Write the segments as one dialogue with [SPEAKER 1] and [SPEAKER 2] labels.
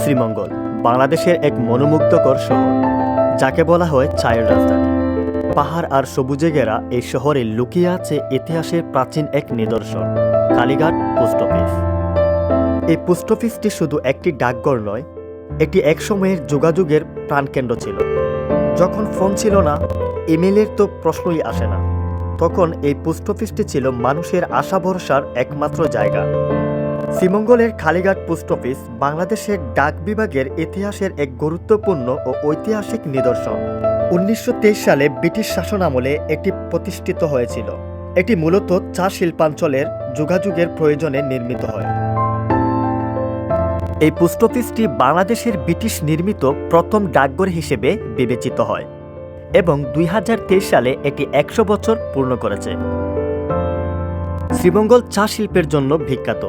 [SPEAKER 1] শ্রীমঙ্গল, বাংলাদেশের এক মনোমুগ্ধকর শহর, যাকে বলা হয় চায়ের রাজধানী। পাহাড় আর সবুজে ঘেরা এই শহরে লুকিয়ে আছে ইতিহাসের প্রাচীন এক নিদর্শন, কালীঘাট পোস্ট অফিস। এই পোস্ট অফিসটি শুধু একটি ডাকঘর নয়, এটি একসময়ের যোগাযোগের প্রাণকেন্দ্র ছিল। যখন ফোন ছিল না, ইমেলের তো প্রশ্নই আসে না। তখন এই পোস্ট অফিসটি ছিল মানুষের আশা ভরসার একমাত্র জায়গা। শ্রীমঙ্গলের কালীঘাট পোস্ট অফিস বাংলাদেশের ডাক বিভাগের ইতিহাসের এক গুরুত্বপূর্ণ ও ঐতিহাসিক নিদর্শন। উনিশশো তেইশ সালে ব্রিটিশ শাসন আমলে এটি প্রতিষ্ঠিত হয়েছিল। এটি মূলত চা শিল্পাঞ্চলের যোগাযোগের প্রয়োজনে নির্মিত হয়। এই পোস্ট অফিসটি বাংলাদেশের ব্রিটিশ নির্মিত প্রথম ডাকঘর হিসেবে বিবেচিত হয় এবং দুই হাজার তেইশ সালে এটি একশো বছর পূর্ণ করেছে। শ্রীমঙ্গল চা শিল্পের জন্য বিখ্যাত।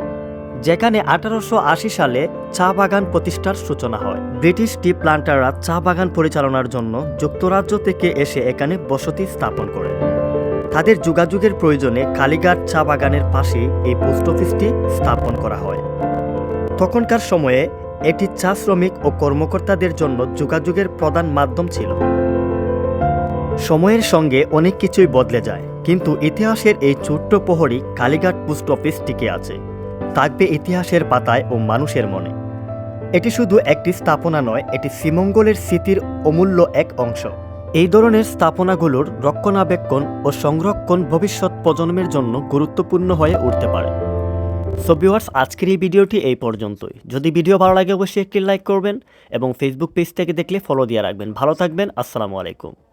[SPEAKER 1] যেখানে আঠারোশো আশি সালে চা বাগান প্রতিষ্ঠার সূচনা হয়। ব্রিটিশ টি প্লান্টাররা চা বাগান পরিচালনার জন্য যুক্তরাজ্য থেকে এসে এখানে বসতি স্থাপন করে। তাদের যোগাযোগের প্রয়োজনে কালীঘাট চা বাগানের পাশে এই পোস্ট অফিসটি স্থাপন করা হয়। তখনকার সময়ে এটি চা শ্রমিক ও কর্মকর্তাদের জন্য যোগাযোগের প্রধান মাধ্যম ছিল। সময়ের সঙ্গে অনেক কিছুই বদলে যায়, কিন্তু ইতিহাসের এই ছোট্ট প্রহরী কালীঘাট পোস্ট অফিস টিকে আছে। থাকবে ইতিহাসের পাতায় ও মানুষের মনে। এটি শুধু একটি স্থাপনা নয়, এটি শ্রীমঙ্গলের স্মৃতির অমূল্য এক অংশ। এই ধরনের স্থাপনাগুলোর রক্ষণাবেক্ষণ ও সংরক্ষণ ভবিষ্যৎ প্রজন্মের জন্য গুরুত্বপূর্ণ হয়ে উঠতে পারে। সো আজকের এই ভিডিওটি এই পর্যন্তই। যদি ভিডিও ভালো লাগে, অবশ্যই একটি লাইক করবেন এবং ফেসবুক পেজ থেকে দেখলে ফলো দিয়ে রাখবেন। ভালো থাকবেন, আসসালামু আলাইকুম।